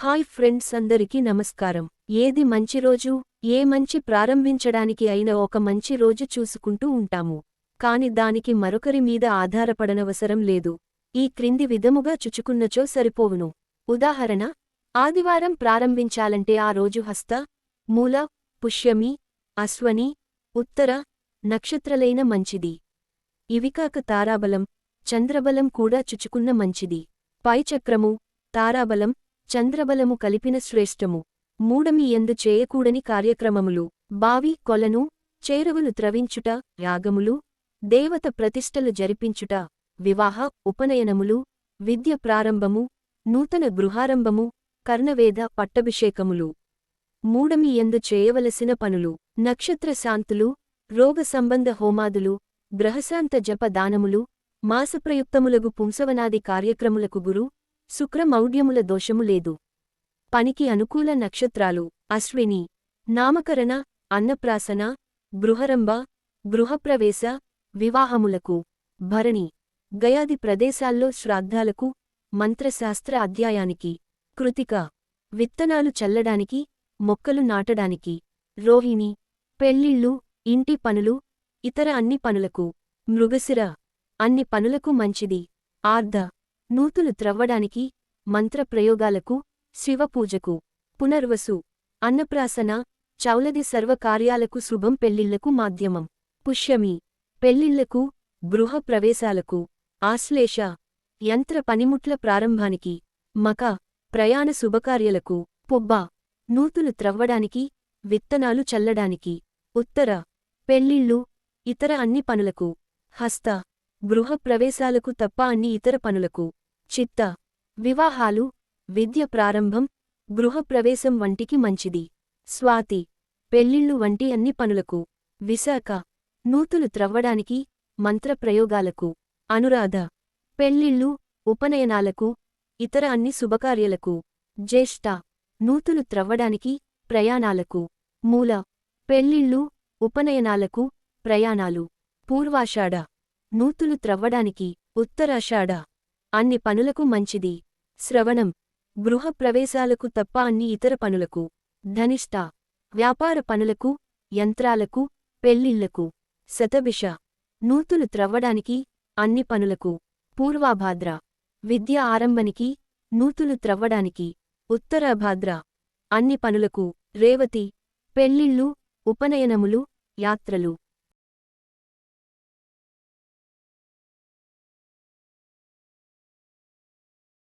Hi friends అందరికీ నమస్కారం. ఏది మంచి రోజు? ఏ మంచి ప్రారంభించడానికి అయిన ఒక మంచి రోజు చూసుకుంటూ ఉంటాము. కాని దానికి మరొకరి మీద ఆధారపడనవసరం లేదు. ఈ క్రింది విధముగా చుచుకున్నచో సరిపోవును. ఉదాహరణ ఆదివారం ప్రారంభించాలంటే ఆ రోజు హస్త మూల పుష్యమి అశ్వని ఉత్తర నక్షత్రలైన మంచిది. ఇవికాక తారాబలం చంద్రబలం కూడా చుచుకున్న మంచిది. పైచక్రము తారాబలం చంద్రబలము కలిపిన శ్రేష్టము. మూడమి ఎందు చేయకూడని కార్యక్రమములు. బావి కొలను చేరువులు త్రవించుట యాగములు దేవత ప్రతిష్టలు జరిపించుట వివాహ ఉపనయనములు విద్య ప్రారంభము నూతన గృహారంభము కర్ణవేద పట్టభిషేకములు. మూడమి ఎందు చేయవలసిన పనులు. నక్షత్ర శాంతులు రోగ సంబంధ హోమాదులు గ్రహశాంత జప దానములు మాసప్రయుక్తములగు పుంసవనాది కార్యక్రములకు గురు శుక్రమౌఢ్యముల దోషము లేదు. పనికి అనుకూల నక్షత్రాలు అశ్విని నామకరణ అన్నప్రాసన గృహరంభ గృహప్రవేశ వివాహములకు భరణి గయాది ప్రదేశాల్లో శ్రాద్ధాలకు మంత్రశాస్త్ర అధ్యాయానికి కృతిక విత్తనాలు చల్లడానికి మొక్కలు నాటడానికి రోహిణి పెళ్ళిళ్ళు ఇంటి పనులు ఇతర అన్ని పనులకు మృగశిర అన్ని పనులకు మంచిది. ఆర్ధ నూతులు త్రవ్వడానికి మంత్రప్రయోగాలకు శివపూజకు పునర్వసు అన్నప్రాసన చౌలది సర్వకార్యాలకు శుభం పెళ్ళిళ్ళకు మాధ్యమం. పుష్యమి పెళ్ళిళ్ళకు గృహ ప్రవేశాలకు ఆశ్లేష యంత్ర పనిముట్ల ప్రారంభానికి మక ప్రయాణ శుభకార్యలకు పొబ్బ నూతులు త్రవ్వడానికి విత్తనాలు చల్లడానికి ఉత్తర పెళ్ళిళ్ళు ఇతర అన్ని పనులకు హస్త గృహ ప్రవేశాలకు తప్ప అన్ని ఇతర పనులకు చిత్త వివాహాలు విద్య ప్రారంభం గృహప్రవేశం వంటికి మంచిది. స్వాతి పెళ్ళిళ్ళు వంటి అన్ని పనులకు విశాఖ నూతులు త్రవ్వడానికి మంత్రప్రయోగాలకు అనురాధ పెళ్ళిళ్ళు ఉపనయనాలకు ఇతర అన్ని శుభకార్యాలకు జ్యేష్ఠ నూతులు త్రవ్వడానికి ప్రయాణాలకు మూల పెళ్ళిళ్ళు ఉపనయనాలకు ప్రయాణాలు పూర్వాషాఢ నూతులు త్రవ్వడానికి ఉత్తరాషాఢ అన్ని పనులకు మంచిది. శ్రవణం. గృహప్రవేశాలకు తప్ప అన్ని ఇతర పనులకు. ధనిష్ట. వ్యాపార పనులకు యంత్రాలకు పెళ్ళిళ్ళకు శతభిష. నూతులు త్రవ్వడానికి అన్ని పనులకు. పూర్వాభాద్ర. విద్య ఆరంభనికి నూతులు త్రవ్వడానికి. ఉత్తరాభాద్ర. అన్ని పనులకు. రేవతి. పెళ్ళిళ్ళు ఉపనయనములు యాత్రలు.